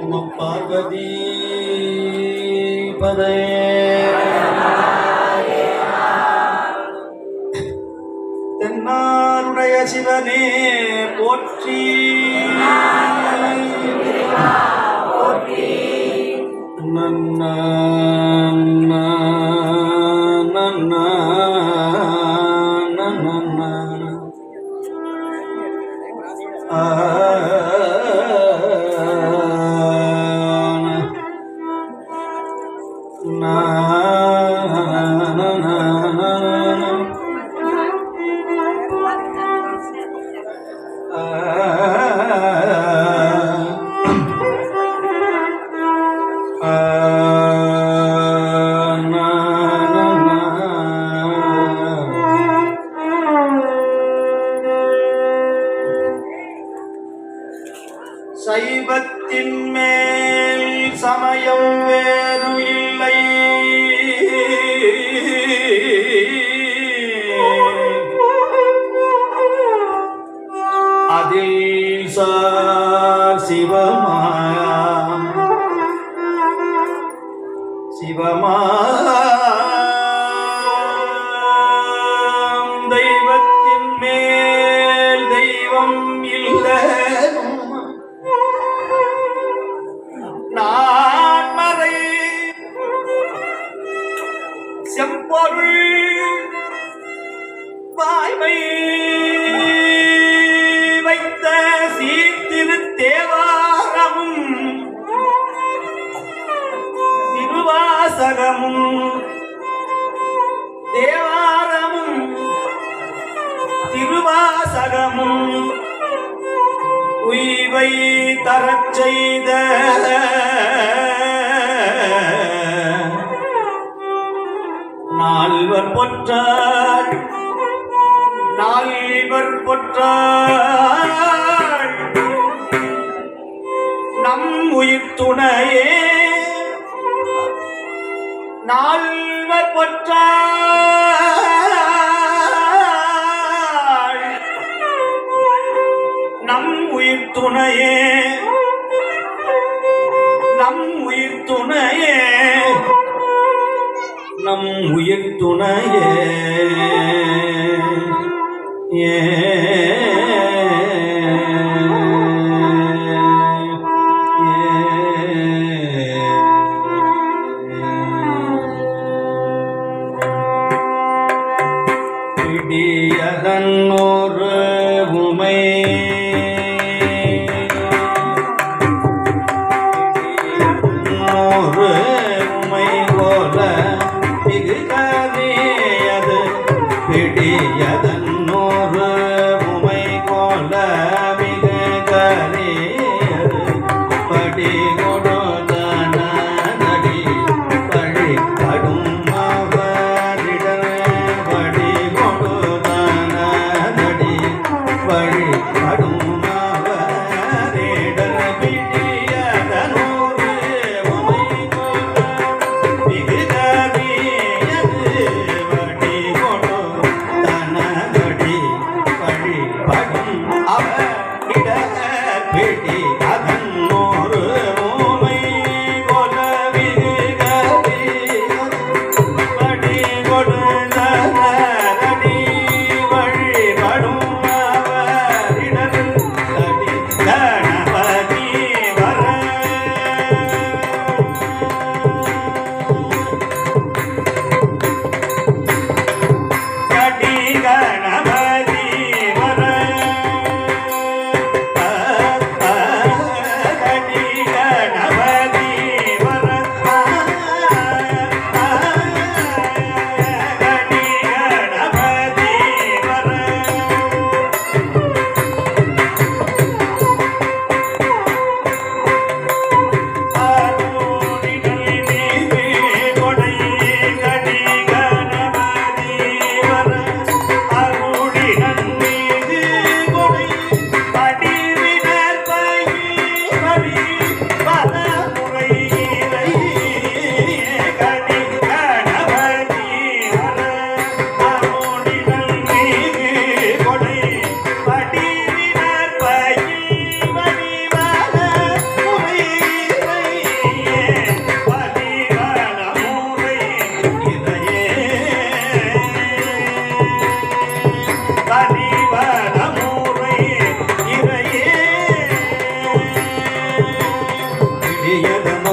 நம பார்வதி பதே. தென்னாருடைய சிவனே போற்றி. நன்னா அதில் சார் சிவமாம் பொற்றார் பொற்றாள் நால்வர் பொற்றாள் நம் உயிர் துணையே. நால்வர் பொற்றார் நம் உயிர் துணையே. நம் உயிர் துணையே. நம் உயிர் துணையே ஏ பிடியதன் ஒரு உமை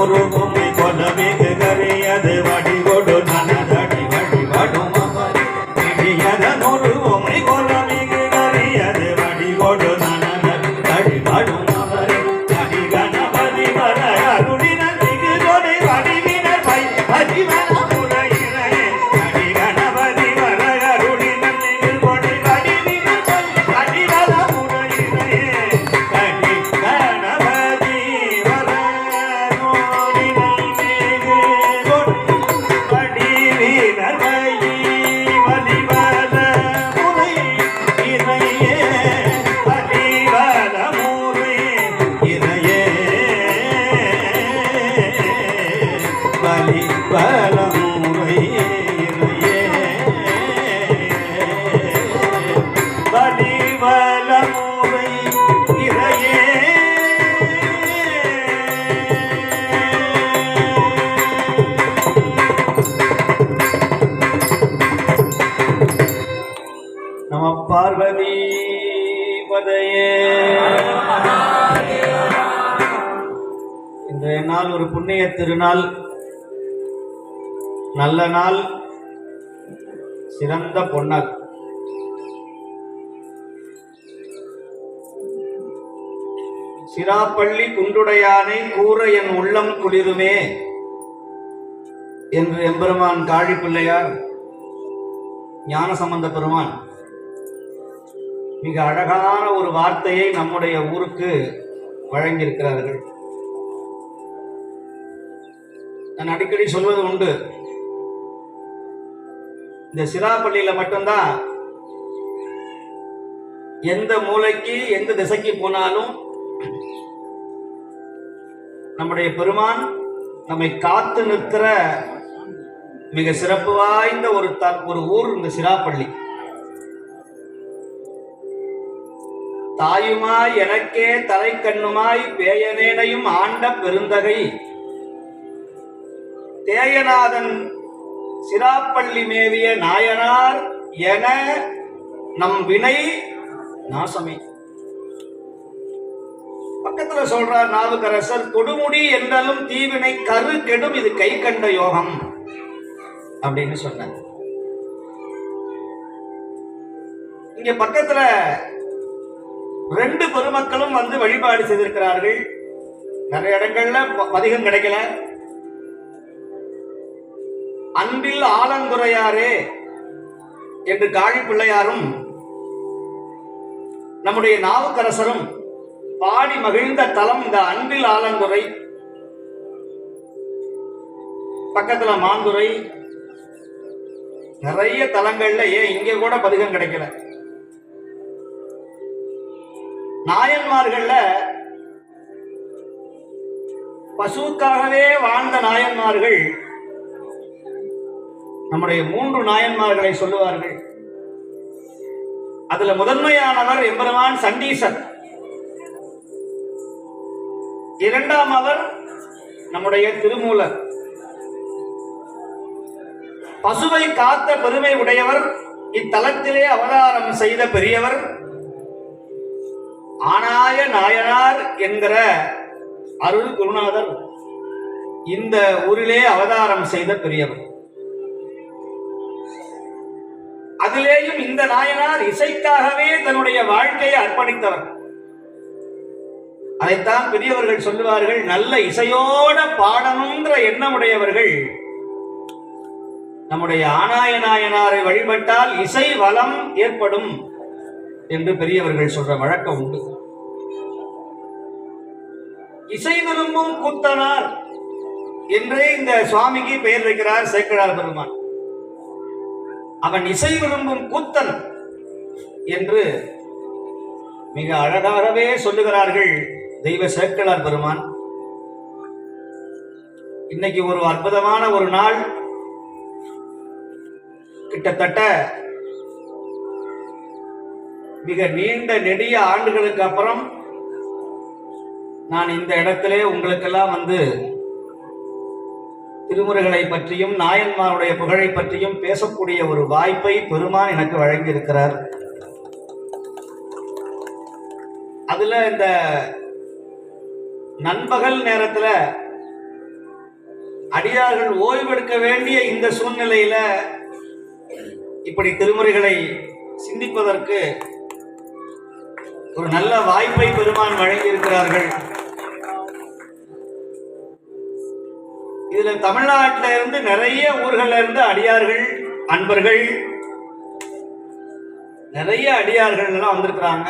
గౌరవమే కొనమే இந்த நாள் ஒரு புண்ணிய திருநாள். நல்ல நாள் சிறந்த பொன்னல். சிராப்பள்ளி குன்றுடையானை கூற என் உள்ளம் குளிருமே என்று எம்பெருமான் காழி பிள்ளையார் ஞானசம்பந்த பெருமான் மிக அழகான ஒரு வார்த்தையை நம்முடைய ஊருக்கு வழங்கியிருக்கிறார்கள். நான் அடிக்கடி சொல்வது உண்டு. இந்த சிராப்பள்ளியில் மட்டும்தான் எந்த மூலைக்கு எந்த திசைக்கு போனாலும் நம்முடைய பெருமான் நம்மை காத்து நிற்கிற மிக சிறப்பு வாய்ந்த ஒரு த ஒரு ஊர் இந்த சிராப்பள்ளி தாயுமாய் எனக்கே தலைக்கண்ணுமாய் பேயனேனையும் ஆண்ட பெருந்தகை. தேயநாதன் சிராப்பள்ளி மேவிய நாயனார் என நம் வினை நாசமே. பக்கத்துல சொல்றார் நாவுக்கரசர் கொடுமுடி என்றாலும் தீவினை கரு கெடும் இது கை கண்ட யோகம் அப்படின்னு சொன்னார். இங்க பக்கத்துல ரெண்டு பெருமக்களும் வந்து வழிபாடு செய்திருக்கிறார்கள். நிறைய இடங்கள்ல பதிகம் கிடைக்கல. அன்பில் ஆலங்குறையாரே என்று காழி பிள்ளையாரும் நம்முடைய நாவுக்கரசரும் பாடி மகிழ்ந்த தலம் இந்த அன்பில் ஆலங்குறை. பக்கத்துல மாந்துரை நிறைய தலங்கள்ல ஏன் இங்க கூட பதிகம் கிடைக்கல? நாயன்மார்கள்ல பசுக்காகவே வாழ்ந்த நாயன்மார்கள் நம்முடைய மூன்று நாயன்மார்களை சொல்லுவார்கள். அதுல முதன்மையானவர் எம்பெருமான் சண்டீசர் இரண்டாம் அவர் நம்முடைய திருமூலர். பசுவை காத்த பெருமை உடையவர் இத்தலத்திலே அவதாரம் செய்த பெரியவர். ஆனாய நாயனார் என்கிற அருள் குருநாதர் இந்த ஊரிலே அவதாரம் செய்த பெரியவர். அதிலேயும் இந்த நாயனார் இசைக்காகவே தன்னுடைய வாழ்க்கையை அர்ப்பணித்தவர். அதைத்தான் பெரியவர்கள் சொல்லுவார்கள் நல்ல இசையோட பாடணுன்ற எண்ணமுடையவர்கள். நம்முடைய ஆனாய நாயனாரை வழிபட்டால் இசை வளம் ஏற்படும் என்று பெரியவர்கள் சொல்ற வழக்கம் உண்டு. இசை விரும்பும் கூத்தனார் என்றே இந்த சுவாமிக்கு பெயர் வைக்கிறார் சேக்கடார் பெருமான். அவன் இசை விரும்பும் கூத்தன் என்று மிக அழகாகவே சொல்லுகிறார்கள் தெய்வ சேக்கலார் பெருமான். இன்னைக்கு ஒரு அற்புதமான ஒரு நாள். கிட்டத்தட்ட மிக நீண்ட நெடிய ஆண்டுகளுக்கு அப்புறம் நான் இந்த இடத்திலே உங்களுக்கெல்லாம் வந்து திருமுறைகளை பற்றியும் நாயன்மாருடைய புகழை பற்றியும் பேசக்கூடிய ஒரு வாய்ப்பை பெருமான் எனக்கு வழங்கியிருக்கிறார். அதுல இந்த நண்பகல் நேரத்துல அடியார்கள் ஓய்வெடுக்க வேண்டிய இந்த சூழ்நிலையில இப்படி திருமுறைகளை சிந்திப்பதற்கு ஒரு நல்ல வாய்ப்பை பெருமான் வழங்கி இதுல தமிழ்நாட்டில இருந்து நிறைய ஊர்கள்ல இருந்து அடியார்கள் அன்பர்கள் நிறைய அடியார்கள் எல்லாம் வந்திருக்கிறாங்க.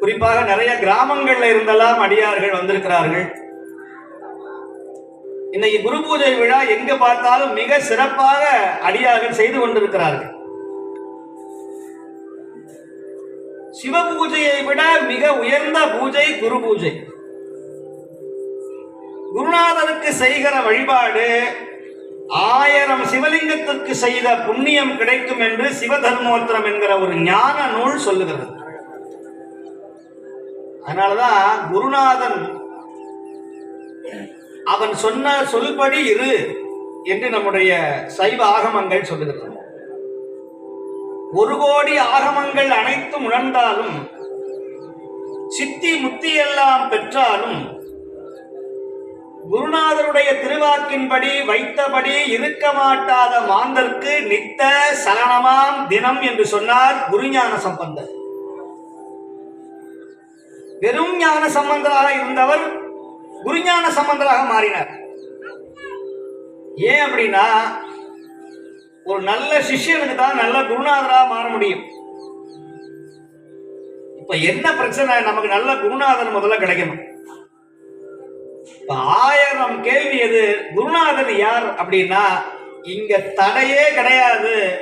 குறிப்பாக நிறைய கிராமங்கள்ல இருந்தெல்லாம் அடியார்கள் வந்திருக்கிறார்கள். இன்னைக்கு குரு பூஜை விழா எங்க பார்த்தாலும் மிக சிறப்பாக அடியார்கள் செய்து கொண்டிருக்கிறார்கள். சிவ பூஜையை விட மிக உயர்ந்த பூஜை குரு பூஜை. குருநாதருக்கு செய்கிற வழிபாடு ஆயிரம் சிவலிங்கத்திற்கு செய்த புண்ணியம் கிடைக்கும் என்று சிவதர்மோத்திரம் என்கிற ஒரு ஞான நூல் சொல்லுகிறது. அதனாலதான் குருநாதன் அவன் சொன்ன சொல்படி இரு என்று நம்முடைய சைவ ஆகமங்கள் சொல்லுகிறது. ஒரு கோடி ஆகமங்கள் அனைத்தும் உணர்ந்தாலும் சித்தி முத்தி எல்லாம் பெற்றாலும் குருநாதருடைய திருவாக்கின்படி வைத்தபடி இருக்க மாட்டாத மாந்தர்க்கு நித்த சலனமாம் தினம் என்று சொன்னார் குருஞான சம்பந்தர். வெறும் ஞான சம்பந்தராக இருந்தவர் குருஞான சம்பந்தராக மாறினார். ஏன் அப்படின்னா ஒரு நல்ல சிஷ்யனுக்கு தான் நல்ல குருநாதராக மாற முடியும். இப்ப என்ன பிரச்சனை? நமக்கு நல்ல குருநாதர் முதல்ல கிடைக்கணும். ஆயிரம் கேள்வி எது? குருநாதர் யார் அப்படின்னா இங்க தடையே கிடையாது.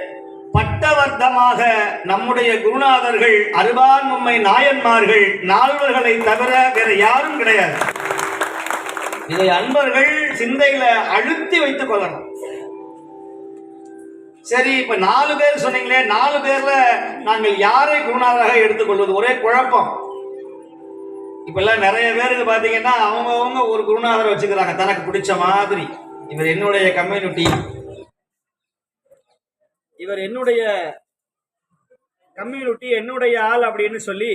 பட்டவர்த்தமாக நம்முடைய குருநாதர்கள் அருவான்மும்மை நாயன்மார்கள் நால்வர்களை தவிர வேற யாரும் கிடையாது. இதை அன்பர்கள் சிந்தையில அழுத்தி வைத்துக் கொள்ளணும். சரி இப்ப நாலு பேர் சொன்னீங்களே நாலு பேர்ல நாங்கள் யாரை குருநாதராக எடுத்துக்கொள்வது ஒரே குழப்பம். இப்பெல்லாம் நிறைய பேருக்கு பார்த்தீங்கன்னா அவங்கவுங்க ஒரு குருநாதரை வச்சுக்கிறாங்க தனக்கு பிடிச்ச மாதிரி இவர் என்னுடைய கம்யூனிட்டி இவர் என்னுடைய கம்யூனிட்டி என்னுடைய ஆள் அப்படின்னு சொல்லி